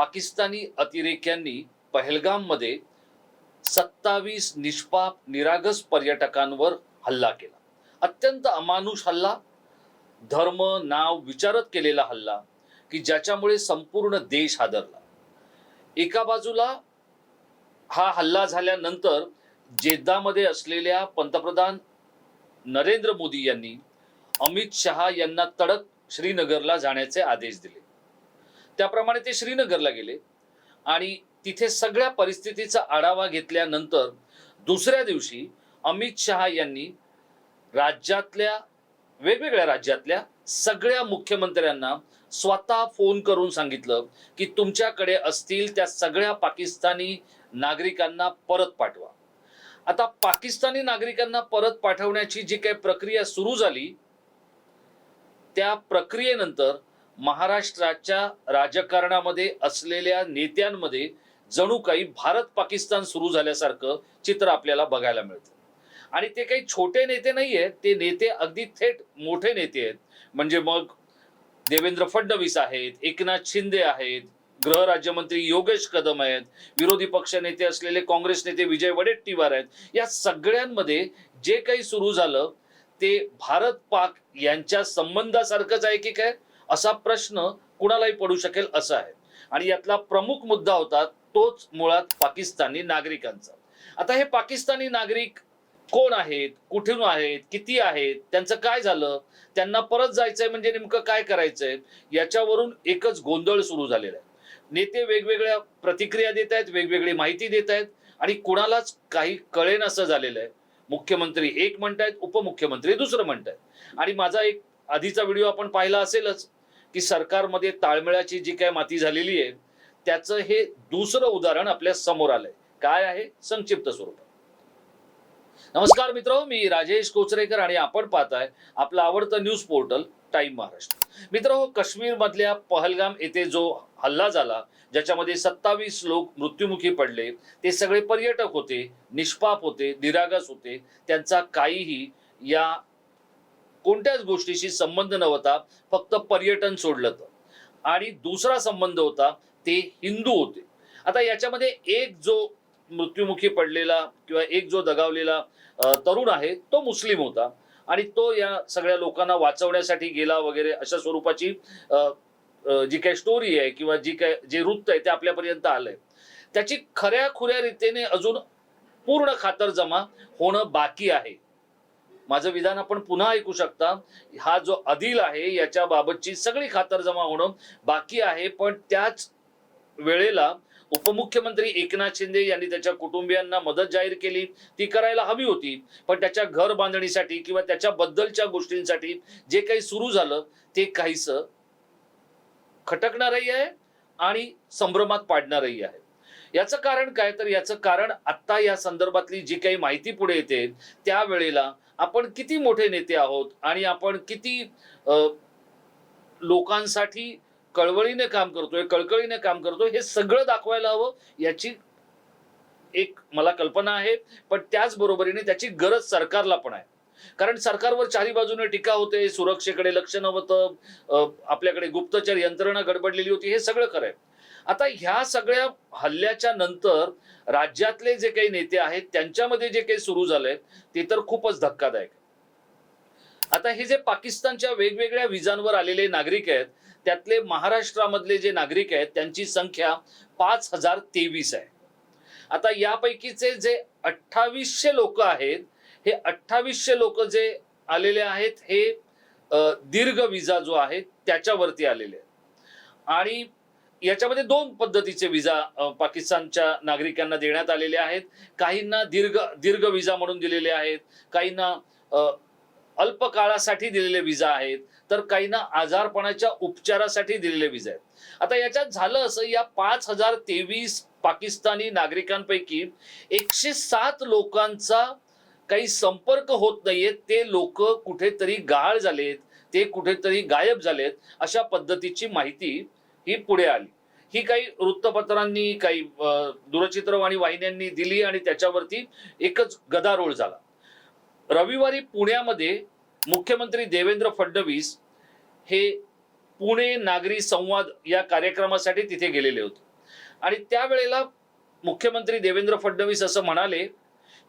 पाकिस्तानी अतिरेक्यांनी पहलगाममध्ये सत्तावीस निष्पाप निरागस पर्यटकांवर हल्ला केला. अत्यंत अमानुष हल्ला धर्म नाव विचारत केलेला हल्ला की ज्याच्यामुळे संपूर्ण देश हादरला. एका बाजूला हा हल्ला झाल्यानंतर जेद्दामध्ये असलेल्या पंतप्रधान नरेंद्र मोदी यांनी अमित शहा यांना तडक श्रीनगरला जाण्याचे आदेश दिले. त्याप्रमाणे ते श्रीनगरला गेले. आणि तिथे सगळ्या परिस्थितीचा आढावा घेतल्यानंतर दुसऱ्या दिवशी अमित शहा यांनी राज्यातल्या वेगवेगळ्या राज्यातल्या सगळ्या मुख्यमंत्र्यांना स्वतः फोन करून सांगितलं की तुमच्याकडे असतील त्या सगळ्या पाकिस्तानी नागरिकांना परत पाठवा. आता पाकिस्तानी नागरिकांना परत पाठवण्याची जी काही प्रक्रिया सुरू झाली त्या प्रक्रियेनंतर महाराष्ट्राच्या राजकारणामध्ये असलेल्या नेत्यांमध्ये जणू काही भारत पाकिस्तान सुरू झाल्यासारखं चित्र आपल्याला बघायला मिळतं. आणि ते काही छोटे नेते नाही आहेत ते नेते अगदी थेट मोठे नेते आहेत. म्हणजे मग देवेंद्र फडणवीस आहेत एकनाथ शिंदे आहेत गृहराज्यमंत्री योगेश कदम आहेत विरोधी पक्ष नेते असलेले काँग्रेस नेते विजय वडेट्टीवार आहेत. या सगळ्यांमध्ये जे काही सुरू झालं ते भारत पाक यांच्या संबंधासारखंच आहे की काय? असा प्रश्न कुणालाही पडू शकेल असा आहे. आणि यातला प्रमुख मुद्दा होता तोच मुळात पाकिस्तानी नागरिकांचा. आता हे पाकिस्तानी नागरिक कोण आहेत? कुठून आहेत? किती आहेत? त्यांचं काय झालं? त्यांना परत जायचंय म्हणजे नेमकं काय करायचंय? याच्यावरून एकच गोंधळ सुरू झालेला आहे. नेते वेगवेगळ्या प्रतिक्रिया देत आहेत वेगवेगळी माहिती देत आहेत आणि कुणालाच काही कळेन असं झालेलं आहे. मुख्यमंत्री एक म्हणतायत उपमुख्यमंत्री दुसरं म्हणतायत. आणि माझा एक आधीचा व्हिडिओ आपण पाहिला असेलच की सरकारमध्ये ताळमेळाची जी काय माती झालेली आहे त्याचं हे दुसरं उदाहरण आपल्यासमोर आलंय. काय आहे? संक्षिप्त स्वरूपात नमस्कार मित्र मी राजेश कोचरेकर आणि आपण पाहताय आपलं आवडतं न्यूज पोर्टल टाइम महाराष्ट्र. मित्र हो काश्मीर मधल्या पहलगाम येथे जो हल्ला झाला ज्याच्यामध्ये सत्तावीस लोक मृत्युमुखी पडले ते सगळे पर्यटक होते निष्पाप होते निरागस होते त्यांचा काहीही या कोणत्याच गोष्टीशी संबंध नव्हता फक्त पर्यटन सोडलं तर आणि दुसरा संबंध होता ते हिंदू होते. आता याच्यामध्ये एक जो मृत्युमुखी पडलेला किंवा एक जो दगावलेला तरुण आहे तो मुस्लिम होता. आणि तो या सगळ्या लोकांना वाचवण्यासाठी गेला वगैरे अशा स्वरूपाची जी काही स्टोरी आहे किंवा जी काय जे वृत्त आहे ते आपल्यापर्यंत आलंय. त्याची खऱ्या खुऱ्या रीतीने अजून पूर्ण खातरजमा होणं बाकी आहे. माझं विधान आपण पुन्हा ऐकू शकता. हा जो अदिल आहे याच्या बाबतची सगळी खातरजमा होणं बाकी आहे. पण त्याच वेळेला उपमुख्यमंत्री एकनाथ शिंदे यांनी त्याच्या कुटुंबियांना मदत जाहीर केली. ती करायला हवी होती. पण त्याच्या घर बांधणीसाठी किंवा त्याच्याबद्दलच्या गोष्टींसाठी जे काही सुरू झालं ते काहीस खटकणारही आहे आणि संभ्रमात पाडणारही आहे. याचं कारण काय? तर याचं कारण आत्ता या संदर्भातली जी काही माहिती पुढे येते त्यावेळेला आपण किती मोठे नेते आहोत आणि आपण किती लोकांसाठी कळवळीने काम करतोय कळकळीने काम करतोय हे सगळं दाखवायला हवं याची एक मला कल्पना आहे. पण त्याचबरोबरीने त्याची गरज सरकारला पण आहे. कारण सरकारवर चारी बाजूने टीका होते सुरक्षेकडे लक्ष नव्हतं आपल्याकडे गुप्तचर यंत्रणा गडबडलेली होती हे सगळं खरं आहे. आता ह्या सगळ्या हल्ल्याच्या नंतर राज्यातले जे काही नेते आहेत त्यांच्यामध्ये जे काही सुरू झाले ते तर खूपच धक्कादायक आता हे जे पाकिस्तानच्या वेगवेगळ्या विजांवर आलेले नागरिक आहेत त्यातले महाराष्ट्रामधले जे नागरिक आहेत त्यांची संख्या पाच हजार तेवीस आहे. आता यापैकीचे जे अठ्ठावीसशे लोक आहेत हे अठ्ठावीसशे लोक जे आलेले आहेत हे दीर्घ विजा जो आहे त्याच्यावरती आलेले आहेत. आणि याच्यामध्ये दोन पद्धतीचे विजा पाकिस्तानच्या नागरिकांना देण्यात आलेले आहेत. काहींना दीर्घ दीर्घ विजा म्हणून दिलेले आहेत. काहींना अल्प काळासाठी दिलेले विजा आहेत. तर काहींना आजारपणाच्या उपचारासाठी दिलेले विजा आहेत. आता याच्यात झालं असं या पाच हजार तेवीस पाकिस्तानी नागरिकांपैकी एकशे सात लोकांचा काही संपर्क होत नाहीये ते लोक कुठेतरी गाळ झालेत. ते कुठेतरी गायब झालेत अशा पद्धतीची माहिती ही पुढे आली. ही काही वृत्तपत्रांनी काही दूरचित्रवाणी वाहिन्यांनी दिली आणि त्याच्यावरती एकच गदारोळ झाला. रविवारी पुण्यामध्ये मुख्यमंत्री देवेंद्र फडणवीस हे पुणे नागरी संवाद या कार्यक्रमासाठी तिथे गेलेले होते. आणि त्यावेळेला मुख्यमंत्री देवेंद्र फडणवीस असं म्हणाले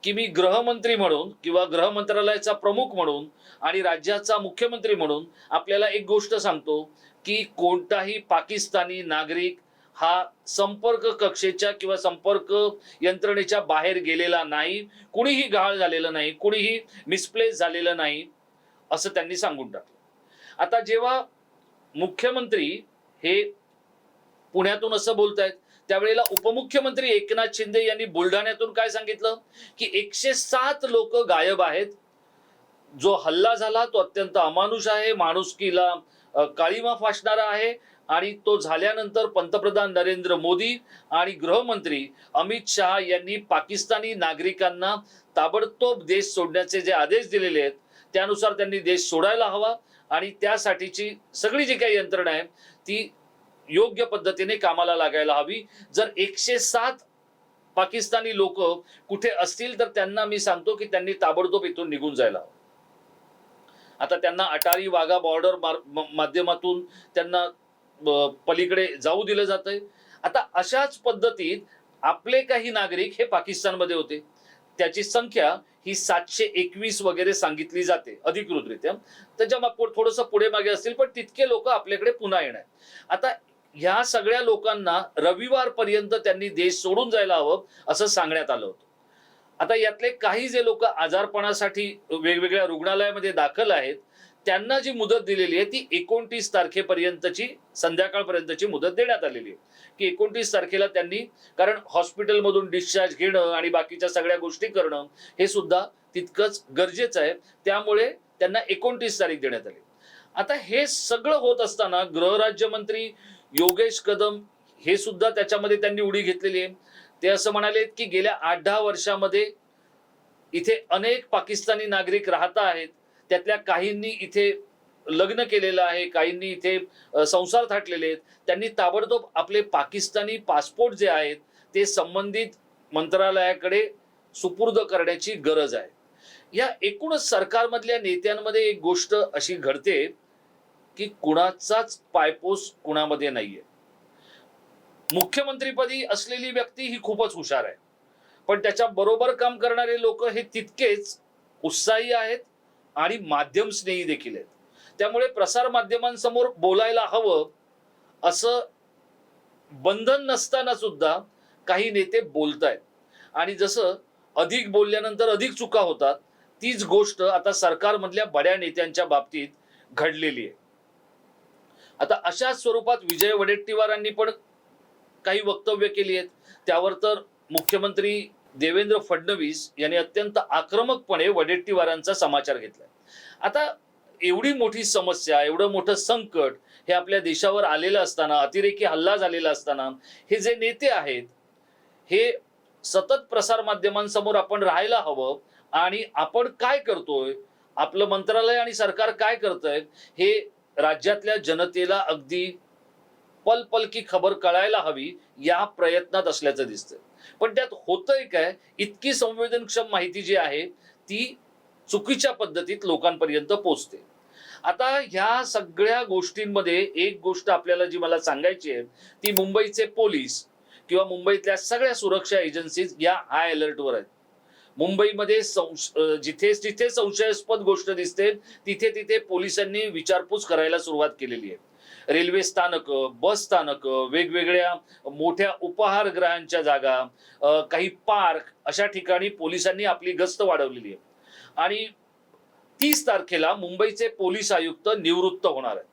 की मी गृहमंत्री म्हणून किंवा गृहमंत्रालयाचा प्रमुख म्हणून आणि राज्याचा मुख्यमंत्री म्हणून आपल्याला एक गोष्ट सांगतो की कोणताही पाकिस्तानी नागरिक हा संपर्क कक्षेच्या किंवा संपर्क यंत्रणेच्या बाहेर गेलेला नाही कुणीही गहाळ झालेलं नाही कुणीही मिसप्लेस झालेलं नाही असं त्यांनी सांगून टाकलं. आता जेव्हा मुख्यमंत्री हे पुण्यातून असं बोलतायत त्यावेळेला उपमुख्यमंत्री एकनाथ शिंदे यांनी बुलढाण्यातून काय सांगितलं? की एकशे सात लोक गायब आहेत जो हल्ला झाला तो अत्यंत अमानुष आहे माणुसकीला काळीमा फासणारा आहे आणि तो झाल्यानंतर पंतप्रधान नरेंद्र मोदी आणि गृहमंत्री अमित शहा यांनी पाकिस्तानी नागरिकांना ताबडतोब देश सोडण्याचे जे आदेश दिलेले आहेत त्यानुसार त्यांनी देश सोडायला हवा आणि त्यासाठीची सगळी जी काही यंत्रणा आहे ती योग्य पद्धतीने कामाला लागायला हवी. जर एकशे सात पाकिस्तानी लोक कुठे असतील तर त्यांना मी सांगतो की त्यांनी ताबडतोब इथून निघून जायला हवं. आता त्यांना अटारी वाघा बॉर्डर माध्यमातून त्यांना पलीकडे जाऊ दिलं जातंय. आता अशाच पद्धतीत आपले काही नागरिक हे पाकिस्तानमध्ये होते. त्याची संख्या ही सातशे एकवीस वगैरे सांगितली जाते अधिकृतरित्या. त्याच्या माग पुढे मागे असतील पण तितके लोक आपल्याकडे पुन्हा येणार. आता ह्या सगळ्या लोकांना रविवारपर्यंत त्यांनी देश सोडून जायला हवं असं सांगण्यात आलं होतं. आता यातले काही जे लोक आजारपणासाठी वेगवेगळ्या रुग्णालयामध्ये दाखल आहेत त्यांना जी मुदत दिलेली आहे ती एकोणतीस तारखेपर्यंतची संध्याकाळपर्यंतची मुदत देण्यात आलेली आहे. की एकोणतीस तारखेला त्यांनी कारण हॉस्पिटलमधून डिस्चार्ज घेणं आणि बाकीच्या सगळ्या गोष्टी करणं हे सुद्धा तितकंच गरजेचं आहे. त्यामुळे त्यांना एकोणतीस तारीख देण्यात आली. आता हे सगळं होत असताना गृहराज्यमंत्री योगेश कदम हे सुद्धा त्याच्यामध्ये त्यांनी उडी घेतलेली आहे. ते असं म्हणाले की गेल्या आठ दहा वर्षामध्ये इथे अनेक पाकिस्तानी नागरिक राहत आहेत. त्यातल्या काहींनी इथे लग्न केलेलं आहे काहींनी इथे संसार थाटलेले आहेत. त्यांनी ताबडतोब आपले पाकिस्तानी पासपोर्ट जे आहेत ते संबंधित मंत्रालयाकडे सुपूर्द करण्याची गरज आहे. या एकूणच सरकारमधल्या नेत्यांमध्ये एक गोष्ट अशी घडते की कुणाचाच पायपोस कुणामध्ये नाहीये. मुख्यमंत्रीपदी असलेली व्यक्ती ही खूपच हुशार आहे. पण त्याच्या बरोबर काम करणारे लोक हे तितकेच उत्साही आहेत आणि माध्यम स्नेही देखील आहेत. त्यामुळे प्रसार माध्यमांसमोर बोलायला हवं असं बंधन नसताना सुद्धा काही नेते बोलतायत. आणि जसं अधिक बोलल्यानंतर अधिक चुका होतात तीच गोष्ट आता सरकारमधल्या बड्या नेत्यांच्या बाबतीत घडलेली आहे. आता अशाच स्वरूपात विजय वडेट्टीवारांनी पण काही वक्तव्य केली आहेत. त्यावर तर मुख्यमंत्री देवेंद्र फडणवीस यांनी अत्यंत आक्रमकपणे वडेट्टीवारांचा समाचार घेतलाय. आता एवढी मोठी समस्या एवढं मोठं संकट हे आपल्या देशावर आलेलं असताना अतिरेकी हल्ला झालेला असताना हे जे नेते आहेत हे सतत प्रसार माध्यमांसमोर आपण राहायला हवं आणि आपण काय करतोय आपलं मंत्रालय आणि सरकार काय करतंय हे राज्यातल्या जनतेला अगदी पल पल की खबर कळायला हवी या प्रयत्नात असल्याचं दिसतंय. पण त्यात होतंय काय? इतकी संवेदनक्षम माहिती जी आहे ती चुकीच्या पद्धतीत लोकांपर्यंत पोचते आता ह्या सगळ्या गोष्टींमध्ये एक गोष्ट आपल्याला जी मला सांगायची आहे ती मुंबईचे पोलीस किंवा मुंबईतल्या सगळ्या सुरक्षा एजन्सीज या हाय अलर्टवर आहेत. मुंबईमध्ये संश- जिथे जिथे संशयास्पद गोष्ट दिसते तिथे तिथे पोलिसांनी विचारपूस करायला सुरुवात केलेली आहे. रेल्वे स्थानक बस स्थानक वेगवेगळ्या मोठ्या उपाहारगृहांच्या जागा काही पार्क अशा ठिकाणी पोलिसांनी आपली गस्त वाढवलेली आहे. आणि तीस तारखेला मुंबईचे पोलीस आयुक्त निवृत्त होणार आहेत.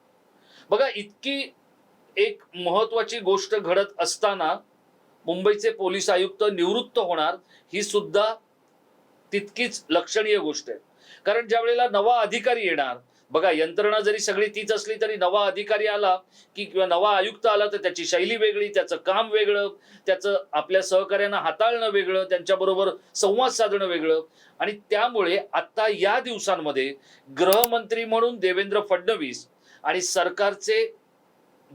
बघा इतकी एक महत्वाची गोष्ट घडत असताना मुंबईचे पोलीस आयुक्त निवृत्त होणार ही सुद्धा तितकीच लक्षणीय गोष्ट आहे. कारण ज्या वेळेला नवा अधिकारी येणार बघा यंत्रणा जरी सगळी तीच असली तरी नवा अधिकारी आला की किंवा नवा आयुक्त आला तर त्याची शैली वेगळी त्याचं काम वेगळं त्याचं आपल्या सहकार्यांना हाताळणं वेगळं त्यांच्याबरोबर संवाद साधणं वेगळं. आणि त्यामुळे आता या दिवसांमध्ये गृहमंत्री म्हणून देवेंद्र फडणवीस आणि सरकारचे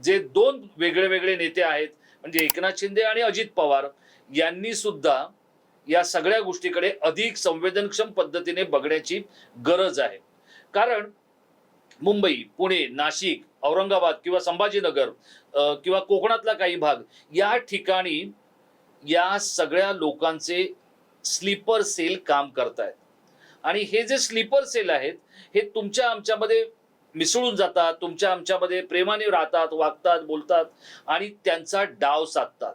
जे दोन वेगळे वेगळे नेते आहेत म्हणजे एकनाथ शिंदे आणि अजित पवार यांनी सुद्धा या सगळ्या गोष्टीकडे अधिक संवेदनक्षम पद्धतीने बघण्याची गरज आहे. कारण मुंबई पुणे नाशिक औरंगाबाद किंवा संभाजीनगर किंवा कोकणातला काही भाग या ठिकाणी या सगळ्या लोकांचे स्लीपर सेल काम करतायत. आणि हे जे स्लीपर सेल आहेत हे तुमच्या आमच्यामध्ये मिसळून जातात तुमच्या आमच्यामध्ये प्रेमाने राहतात वागतात बोलतात आणि त्यांचा डाव साधतात.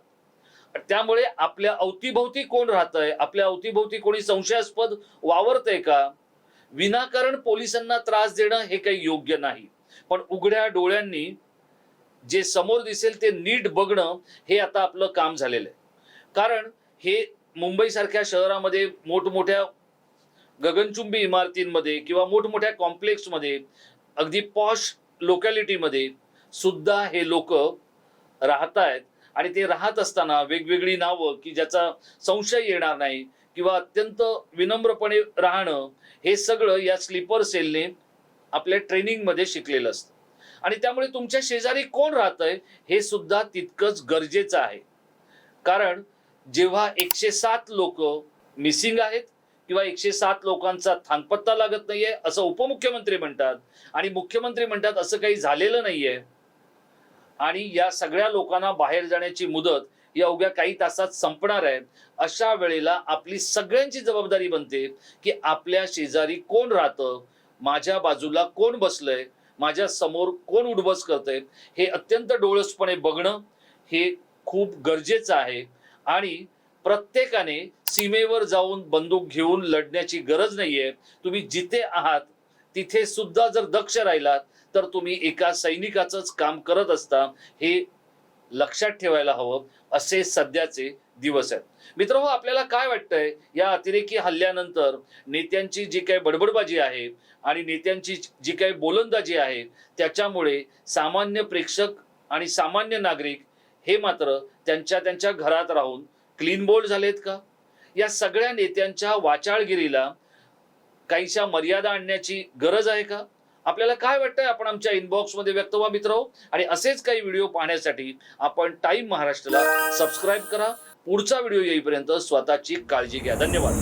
त्यामुळे आपल्या अवतीभोवती कोण राहतंय? आपल्या अवतीभोवती कोणी संशयास्पद वावरतंय का? विनाकारण पोलिसांना त्रास देणं हे काही योग्य नाही. पण उघड्या डोळ्यांनी जे समोर दिसेल ते नीट बघणं हे आता आपलं काम झालेलं आहे. कारण हे मुंबईसारख्या शहरामध्ये मोठमोठ्या गगनचुंबी इमारतींमध्ये किंवा मोठमोठ्या कॉम्प्लेक्समध्ये अगदी पॉश लोकॅलिटीमध्ये सुद्धा हे लोक राहत आहेत आणि ते राहत असताना वेगवेगळी नावं की ज्याचा संशय येणार नाही किंवा अत्यंत विनम्रपणे राहणं हे सगळं या स्लीपर सेलने आपल्या ट्रेनिंगमध्ये शिकलेलं असतं. आणि त्यामुळे तुमच्या शेजारी कोण राहतंय हे सुद्धा तितकंच गरजेचं आहे. कारण जेव्हा एकशे सात लोक मिसिंग आहेत किंवा एकशे सात लोकांचा थांगपत्ता लागत नाहीये असं उपमुख्यमंत्री म्हणतात आणि मुख्यमंत्री म्हणतात असं काही झालेलं नाहीये आणि या सगळ्या लोकांना बाहेर जाण्याची मुदत या उभ्या काही तासात संपणार आहे अशा वेळेला आपली सगळ्यांची जबाबदारी बनते की आपल्या शेजारी कोण राहतं माझ्या बाजूला कोण बसलंय माझ्यासमोर कोण उडबस करतंय हे अत्यंत डोळसपणे बघणं हे खूप गरजेचं आहे. आणि प्रत्येकाने सीमेवर जाऊन बंदूक घेऊन लढण्याची गरज नाहीये. तुम्ही जिथे आहात तिथे सुद्धा जर दक्ष राहिलात तर तुम्ही एका सैनिकाचंच काम करत असता. हे लक्षात ठेवायला हवं असे सध्याचे दिवस आहेत. मित्र आपल्याला काय वाटतंय? या अतिरेकी हल्ल्यानंतर नेत्यांची जी काही बडबडबाजी आहे आणि नेत्यांची जी काही बोलंदाजी आहे त्याच्यामुळे सामान्य प्रेक्षक आणि सामान्य नागरिक हे मात्र त्यांच्या त्यांच्या घरात राहून क्लीन बोल्ड झालेत का? या सगळ्या नेत्यांच्या वाचाळगिरीला काहीशा मर्यादा आणण्याची गरज आहे का? आपल्याला काय वाटतंय? आपण आमच्या इनबॉक्समध्ये व्यक्त व्हा मित्र. आणि असेच काही व्हिडिओ पाहण्यासाठी आपण टाइम महाराष्ट्राला सबस्क्राईब करा. पुढचा व्हिडिओ येईपर्यंत स्वतःची काळजी घ्या. धन्यवाद.